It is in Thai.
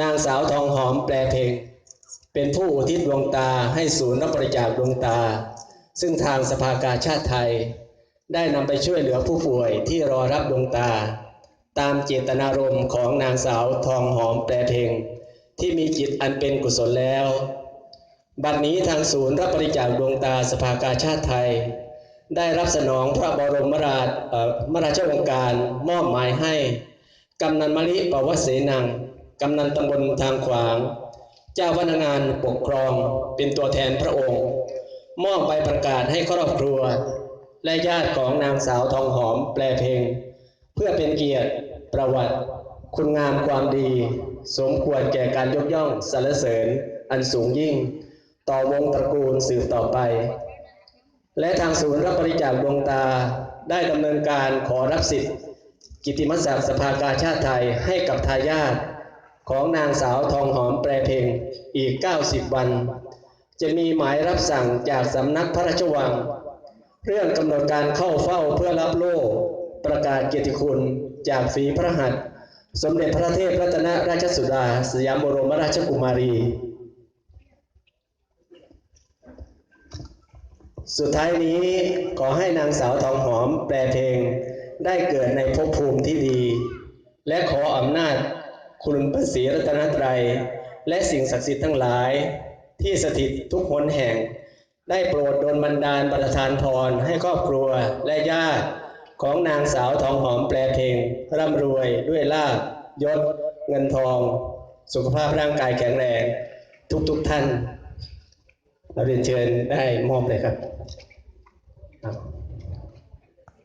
นางสาวทองหอมแปลเพลง เป็นผู้อุทิศดวงตาให้ศูนย์รับบริจาคดวงตา ซึ่งทางสภากาชาติไทย ได้นำไปช่วยเหลือผู้ป่วยที่รอรับดวงตา ตามเจตนารมณ์ของนางสาวทองหอมแปลเพลง ที่มีจิตอันเป็นกุศลแล้ว บัดนี้ทางศูนย์รับบริจาคดวงตาสภากาชาติไทย ได้รับสนองพระบรมราชมราชโองการมอบหมายให้กำนันมะลิปวเสนัง กำนันตำบลทางขวาง เจ้าพนักงานปกครองเป็นตัวแทนพระองค์ มอบใบประกาศให้ครอบครัว และญาติของนางสาวทองหอมแปลเพลง เพื่อเป็นเกียรติประวัติ คุณงามความดี สมควรแก่การยกย่องสรรเสริญ อันสูงยิ่ง ต่อวงตระกูลสืบต่อไป และทางศูนย์รับบริจาคดวงตาได้ดำเนินการขอรับสิทธิ์ กิตติมศักดิ์สภากาชาติไทยให้กับทายาท ของนางสาวทองหอมแปรเพลงอีก 90 วัน จะมีหมายรับสั่งจากสำนักพระราชวัง เรื่องกำหนดการเข้าเฝ้าเพื่อรับโล่ประกาศเกียรติคุณจากฝีพระหัตถ์สมเด็จพระเทพรัตนราชสุดา สยามบรมราชกุมารี สุดท้ายนี้ขอให้นางสาวทองหอมแปลเพลงได้เกิดในภพภูมิที่ดี และขออำนาจ คุณพระศรีรัตนตรัย และสิ่งศักดิ์สิทธิ์ทั้งหลาย ที่สถิตทุกหนแห่ง ได้โปรดโดนบันดาลประทานพรให้ครอบครัวและญาติ ของนางสาวทองหอมแปลเพลง ร่ำรวยด้วยลาบยศ เงินทอง สุขภาพร่างกายแข็งแรงทุกๆทท่านเราเรียนเชิญได้มอบเลยครับครับ